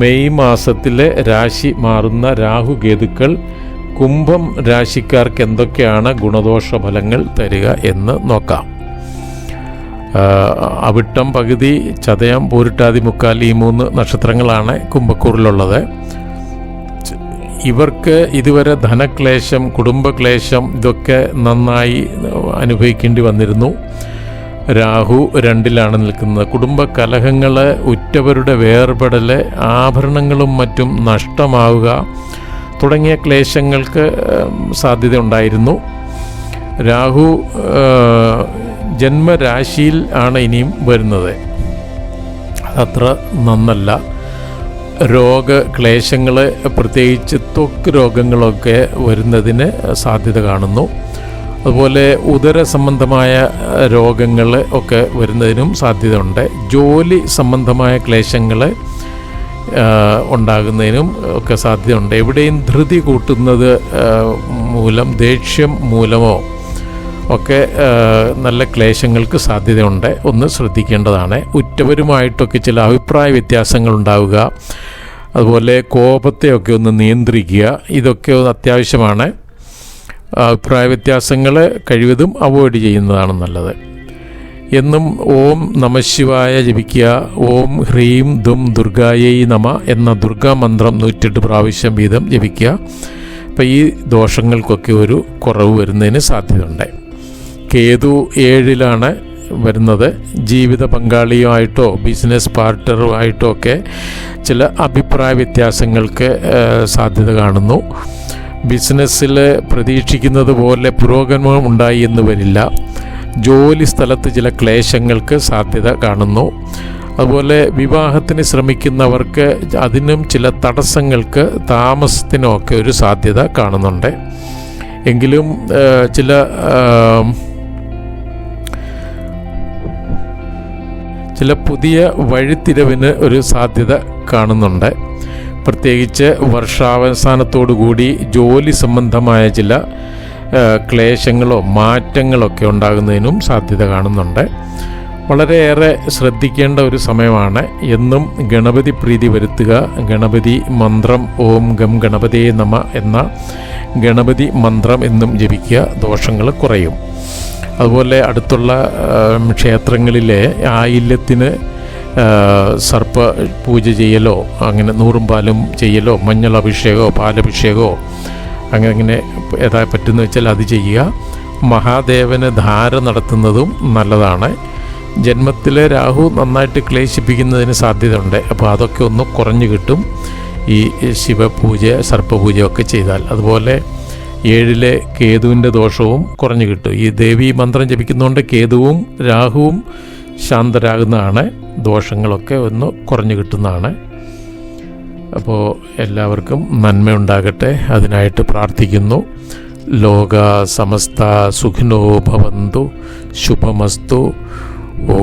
May മാസത്തിലെ രാശി മാറുന്ന രാഹുകേതുക്കൾ കുംഭം രാശിക്കാർക്ക് എന്തൊക്കെയാണ് ഗുണദോഷ ഫലങ്ങൾ തരിക എന്ന് നോക്കാം. അവിട്ടം പകുതി ചതയം പൂരിട്ടാതി മുക്കാൽ ഈ മൂന്ന് നക്ഷത്രങ്ങളാണ് കുംഭക്കൂറിലുള്ളത്. ഇവർക്ക് ഇതുവരെ ധനക്ലേശം കുടുംബക്ലേശം ഇതൊക്കെ നന്നായി അനുഭവിക്കേണ്ടി വന്നിരുന്നു. രാഹു രണ്ടിലാണ് നിൽക്കുന്നത്. കുടുംബ കലഹങ്ങൾ ഉറ്റവരുടെ വേർപെടൽ ആഭരണങ്ങളും മറ്റും നഷ്ടമാവുക തുടങ്ങിയ ക്ലേശങ്ങൾക്ക് സാധ്യത ഉണ്ടായിരുന്നു രാഹു ജന്മരാശിയിൽ ആണ് ഇനിയും വരുന്നത്. അതത്ര നന്നല്ല. രോഗ ക്ലേശങ്ങൾ പ്രത്യേകിച്ച് ത്വക്ക് രോഗങ്ങളൊക്കെ വരുന്നതിന് സാധ്യത കാണുന്നു. അതുപോലെ ഉദര സംബന്ധമായ രോഗങ്ങൾ ഒക്കെ വരുന്നതിനും സാധ്യത ഉണ്ട് ജോലി സംബന്ധമായ ക്ലേശങ്ങൾ ഉണ്ടാകുന്നതിനും ഒക്കെ സാധ്യതയുണ്ട്. എവിടെയും ധൃതി കൂട്ടുന്നത് മൂലം ദേഷ്യം മൂലമോ ഒക്കെ നല്ല ക്ലേശങ്ങൾക്ക് സാധ്യതയുണ്ട്. ഒന്ന് ശ്രദ്ധിക്കേണ്ടതാണ്. ഉറ്റവരുമായിട്ടൊക്കെ ചില അഭിപ്രായ വ്യത്യാസങ്ങൾ ഉണ്ടാവുക. അതുപോലെ കോപത്തെയൊക്കെ ഒന്ന് നിയന്ത്രിക്കുക. ഇതൊക്കെ അത്യാവശ്യമാണ്. അഭിപ്രായ വ്യത്യാസങ്ങൾ കഴിവതും അവോയ്ഡ് ചെയ്യുന്നതാണ് നല്ലത്. എന്നും ഓം നമശിവായ ജപിക്കുക. ഓം ഹ്രീം ദും ദുർഗായൈ നമ എന്ന ദുർഗാ മന്ത്രം നൂറ്റെട്ട് പ്രാവശ്യം വീതം ജപിക്കുക. അപ്പം ഈ ദോഷങ്ങൾക്കൊക്കെ ഒരു കുറവ് വരുന്നതിന് സാധ്യതയുണ്ട്. കേതു ഏഴിലാണ് വരുന്നത്. ജീവിത പങ്കാളിയുമായിട്ടോ ബിസിനസ് പാർട്ട്ണറുമായിട്ടോ ഒക്കെ ചില അഭിപ്രായ വ്യത്യാസങ്ങൾക്ക് സാധ്യത കാണുന്നു. ബിസിനസ്സിൽ പ്രതീക്ഷിക്കുന്നത് പോലെ പുരോഗമനം ഉണ്ടായി എന്ന് വരില്ല. ജോലി സ്ഥലത്ത് ചില ക്ലേശങ്ങൾക്ക് സാധ്യത കാണുന്നു. അതുപോലെ വിവാഹത്തിന് ശ്രമിക്കുന്നവർക്ക് അതിനും ചില തടസ്സങ്ങൾക്ക് താമസത്തിനൊക്കെ ഒരു സാധ്യത കാണുന്നുണ്ട്. എങ്കിലും ചില ചില പുതിയ വഴിത്തിരവിന് ഒരു സാധ്യത കാണുന്നുണ്ട്. പ്രത്യേകിച്ച് വർഷാവസാനത്തോടുകൂടി ജോലി സംബന്ധമായ ചില ക്ലേശങ്ങളോ ക്ലേശങ്ങളോ മാറ്റങ്ങളൊക്കെ ഉണ്ടാകുന്നതിനും സാധ്യത കാണുന്നുണ്ട്. വളരെയേറെ ശ്രദ്ധിക്കേണ്ട ഒരു സമയമാണ്. എന്നും ഗണപതി പ്രീതി വരുത്തുക ഗണപതി മന്ത്രം ഓം ഗം ഗണപതിയെ നമ എന്ന ഗണപതി മന്ത്രം എന്നും ജപിക്കുക ദോഷങ്ങൾ കുറയും. അതുപോലെ അടുത്തുള്ള ക്ഷേത്രങ്ങളിലെ ആയില്യത്തിന് സർപ്പ പൂജ ചെയ്യലോ അങ്ങനെ നൂറും പാലും ചെയ്യലോ മഞ്ഞൾ അഭിഷേകമോ പാലഭിഷേകമോ അങ്ങനെ അങ്ങനെ ഏതാ പറ്റുന്ന വെച്ചാൽ അത് ചെയ്യുക. മഹാദേവന് ധാര നടത്തുന്നതും നല്ലതാണ്. ജന്മത്തിലെ രാഹു നന്നായിട്ട് ക്ലേശിപ്പിക്കുന്നതിന് സാധ്യതയുണ്ട്. അപ്പോൾ അതൊക്കെ ഒന്ന് കുറഞ്ഞു കിട്ടും. ഈ ശിവപൂജ സർപ്പപൂജയൊക്കെ ചെയ്താൽ. അതുപോലെ ഏഴിലെ കേതുവിന്റെ ദോഷവും കുറഞ്ഞു കിട്ടും. ഈ ദേവി മന്ത്രം ജപിക്കുന്നതുകൊണ്ട് കേതുവും രാഹുവും ശാന്തരാകുന്നതാണ്. ദോഷങ്ങളൊക്കെ ഒന്ന് കുറഞ്ഞു കിട്ടുന്നതാണ്. അപ്പോൾ എല്ലാവർക്കും നന്മയുണ്ടാകട്ടെ. അതിനായിട്ട് പ്രാർത്ഥിക്കുന്നു. ലോക സമസ്ത സുഖിനോ ഭവന്തു. ശുഭമസ്തു. ഓ